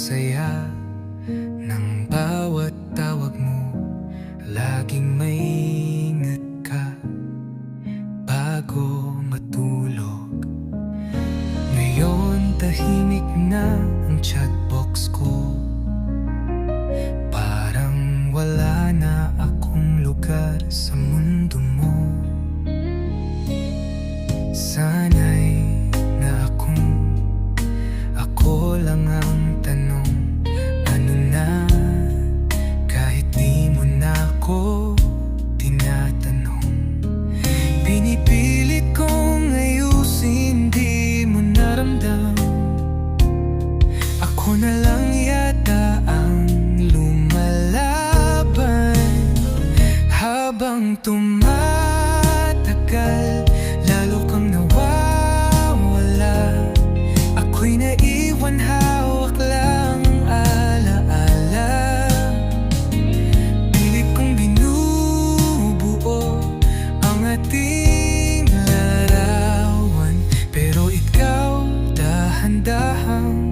saya ng bawat tawag mo. Laging maingat ka bago matulog. Ngayon tahimik na ang chatbox ko. Parang wala na akong lugar sa mundo mo. Sana'y Ako lang yata ang lumalaban. Habang tumatagal Lalo kang nawawala. Ako'y naiwan hawak lang alaala. Pilit kong binubuo ang ating larawan. Pero ikaw dahan-dahang